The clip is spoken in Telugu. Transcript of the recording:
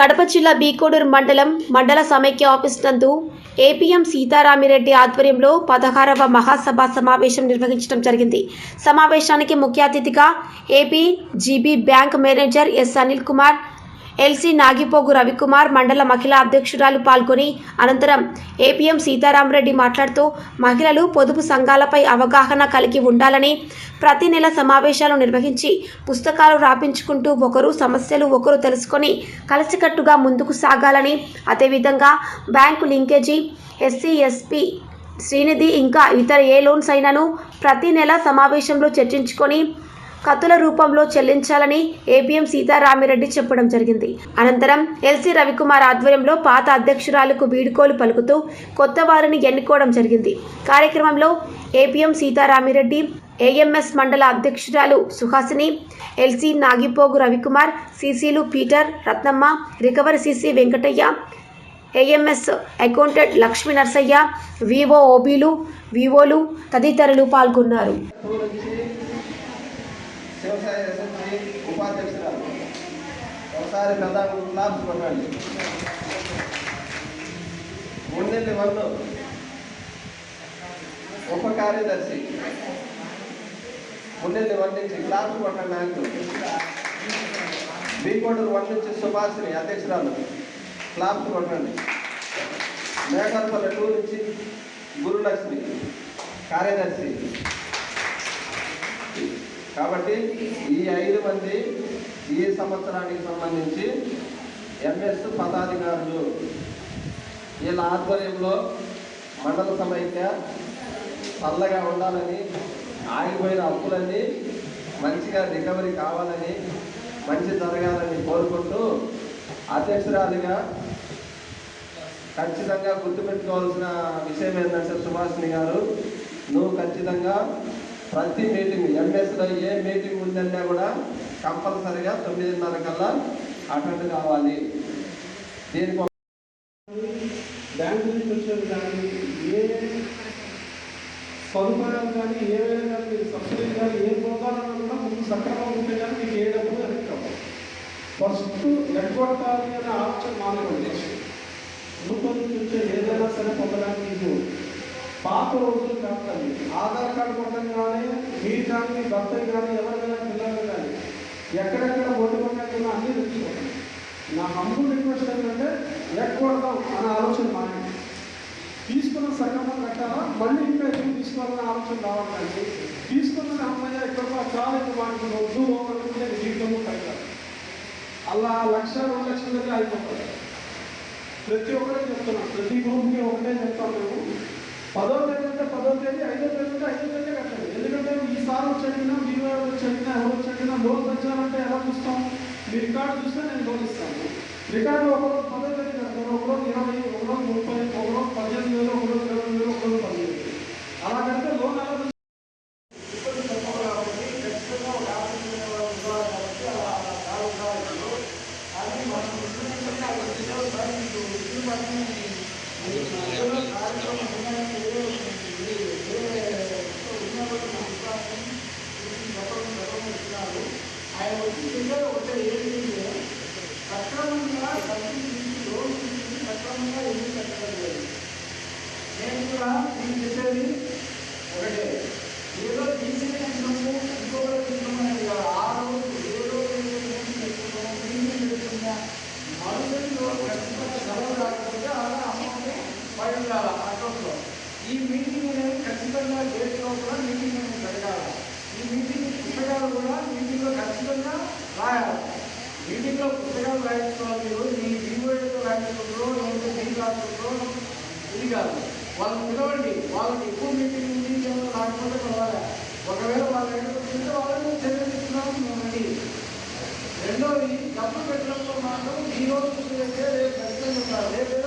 కడప జిల్లా బీకోడూరు మండలం మండల సమైక్య ఆఫీస్ నందు ఏపీఎం సీతారామిరెడ్డి ఆధ్వర్యంలో పదహారవ మహాసభ సమావేశం నిర్వహించడం జరిగింది. సమావేశానికి ముఖ్య అతిథిగా AP GB bank manager S Anil Kumar LC Nagipogu Ravikumar మండల మహిళా అధ్యక్షురాలు పాల్గొని అనంతరం ఏపీఎం సీతారామరెడ్డి మాట్లాడుతూ మహిళలు పొదుపు సంఘాలపై అవగాహన కలిగి ఉండాలని ప్రతి నెల సమావేశాలు నిర్వహించి పుస్తకాలు రాపించుకుంటూ ఒకరు సమస్యలు ఒకరు తెలుసుకొని కలిసికట్టుగా ముందుకు సాగాలని అదేవిధంగా bank linkage SC SP Srinidhi ఇంకా ఇతర ఏ లోన్స్ అయినను ప్రతి నెల సమావేశంలో చర్చించుకొని కత్తుల రూపంలో చెల్లించాలని ఏపీఎం సీతారామిరెడ్డి చెప్పడం జరిగింది. అనంతరం ఎల్సీ రవికుమార్ ఆధ్వర్యంలో పాత అధ్యక్షురాలకు వీడుకోలు పలుకుతూ కొత్త వారిని ఎన్నుకోవడం జరిగింది. కార్యక్రమంలో ఏపీఎం సీతారామిరెడ్డి ఏఎంఎస్ మండల అధ్యక్షురాలు Suhasini LC Nagipogu Ravikumar సీసీలు Peter Ratnamma recovery CC Venkataiah AMS accountant Lakshmi Narsaiah VO ఓబీలు వివోలు తదితరులు పాల్గొన్నారు. శివసాయి ఎస్ఎంసీ ఉపాధ్యక్షురాలు. ఒకసారి పెద్ద క్లాప్స్ కొట్టండి. ఉన్నెల్లి వాళ్ళు ఉప కార్యదర్శి. ఉన్నెల్లి వన్ నుంచి క్లాప్స్ కొట్టండి నాకు బీకోడూరు వన్ నుంచి సుభాషిని అధ్యక్షురాలు. క్లాప్స్ కొట్టండి. మేకల్పల్లి టూ నుంచి గురులక్ష్మి కార్యదర్శి. కాబట్టి ఈ ఐదు మంది ఈ సంవత్సరానికి సంబంధించి ఎంఎస్ పదాధికారులు వీళ్ళ ఆధ్వర్యంలో మండల సమైక్య చల్లగా ఉండాలని ఆగిపోయిన అప్పులన్నీ మంచిగా రికవరీ కావాలని మంచి జరగాలని కోరుకుంటూ అధ్యక్షురాలిగా ఖచ్చితంగా గుర్తుపెట్టుకోవాల్సిన విషయం ఏంటంటే సుభాషిణి గారు నువ్వు ఖచ్చితంగా ప్రతి మీటింగ్ ఎంఎస్లో ఏ మీటింగ్ ఉందన్నా కూడా కంపల్సరిగా తొమ్మిదిన్నర కల్లా అటెండ్ కావాలి. దీనికి బ్యాంకు బ్యాంక్ నుంచి వచ్చేది కానీ ఏ సదుపాయాలు కానీ ఏవైనా కానీ మీరు సబ్సిడీ కానీ ఏ పొందాలన్నా కూడా ముందు సక్రమంగా ఉంటే కానీ మీకు ఏ డబ్బు కనెక్ట్ అవ్వదు ఫస్ట్ ఎగ్గొట్టాలి అనే ఆలోచన మానేయండి ప్రభుత్వం నుంచి వచ్చే ఏదైనా సరే పొందడానికి మీకు పాత రోజులు కాదండి ఆధార్ కార్డు కొట్టంగానే మీరు కానీ మీ భర్తలు కానీ ఎవరికైనా పిల్లలు కానీ ఎక్కడెక్కడ ఓటు కొట్టాకన్నా అన్నీ తెచ్చుకోండి నా హంబుల్ రిక్వెస్ట్ ఏంటంటే ఎక్కడదాం అనే ఆలోచన మానే తీసుకున్న సగమం కట్టాలా? మళ్ళీ ఇంకా ఎక్కువ తీసుకోవాలనే ఆలోచన రావట్లేదు. తీసుకున్న అమ్మాయి ఎక్కడో చాలా ఎక్కువ వాటికి వద్దు అనుకుంటే జీవితంలో కట్టాలి అలా లక్ష రెండు లక్షల దగ్గర అయిపోతుంది ప్రతి ఒక్కరికి చెప్తున్నాం. ప్రతి గ్రూప్కి ఒకటే చెప్తాం మేము పదో తేదీ అంటే పదో తేదీ ఐదో తేదీ అంటే ఐదో తేదీ కట్టాలి. ఎందుకంటే ఈసారి వచ్చి అడిగినా మీ వాడు వచ్చి అడిగినా ఎవరు వచ్చి అడిగినా లోన్ తెచ్చారంటే ఎలా చూస్తాం? మీ రికార్డు చూస్తే నేను లోన్ ఇస్తాను రికార్డు ఒకరోజు పదో తేదీ కడతారు ఒకరోజు ఇరవై ఒకరోజు ముప్పై ఒకరోజు పద్దెనిమిది వేలు ఒకరోజు ఇరవై వేలు ఒకరోజు పదిహేను వేలు. అలా కడితే లోన్ ఎలా తీసుకుంటాం? ఇబ్బంది తప్పదు కాబట్టి ఖచ్చితంగా ఒక ఆలోచన ఉండాలి కాబట్టి అలా అలా కాదు కాదు. అది మనం విశ్లేషించి ఆ విషయాలు సార్ మీకు ఇది మనకి మీకు మధ్యలో కార్యక్రమం ఉన్నాయని ఏ ఏ ఏ ఉన్నవాళ్ళు నా విశ్వాసం ఇది చెప్పడం గర్వం ఇస్తున్నారు ఆయన వచ్చి చెప్పేది ఒకటే ఏంటంటే సక్రమంగా సబ్సిడీ నుంచి లోన్ కాకుండా ఏం ఎందుకు నేను కూడా నేను చెప్పేది ఒకటే. ఏదో తీసేసినాము ఇంకొకటి తీసుకున్నాము అనేది కాదు. ఆ రోజు ఏ రోజు ఏ పెట్టుకున్నా మరుసటి ఖచ్చితంగా సెలవు రాకపోతే అలా అమౌంట్ పడి ఉండాలి అకౌంట్లో. ఈ మీటింగ్ అనేది ఖచ్చితంగా డేట్ లోపల మీటింగ్ అనేది జరగాలి ఈ మీటింగ్ పుస్తకాలు కూడా మీటింగ్లో ఖచ్చితంగా రాయాలి. మీటింగ్లో పుస్తకాలు రాయించుకోవాలి మీరు మీ వివోతో రాయించుకుంటారో లేకపోతే మీ ఇది కాదు వాళ్ళని పిలవండి వాళ్ళకి ఎక్కువ మీటింగ్ ఉంది రాకపోతే పర్వాలే ఒకవేళ వాళ్ళ ఎక్కడ వాళ్ళని చర్య తీసుకున్నాము మేము రెండోది డబ్బు పెట్టడంలో మాత్రం ఈ రోజు రేపు ఖచ్చితంగా రేపు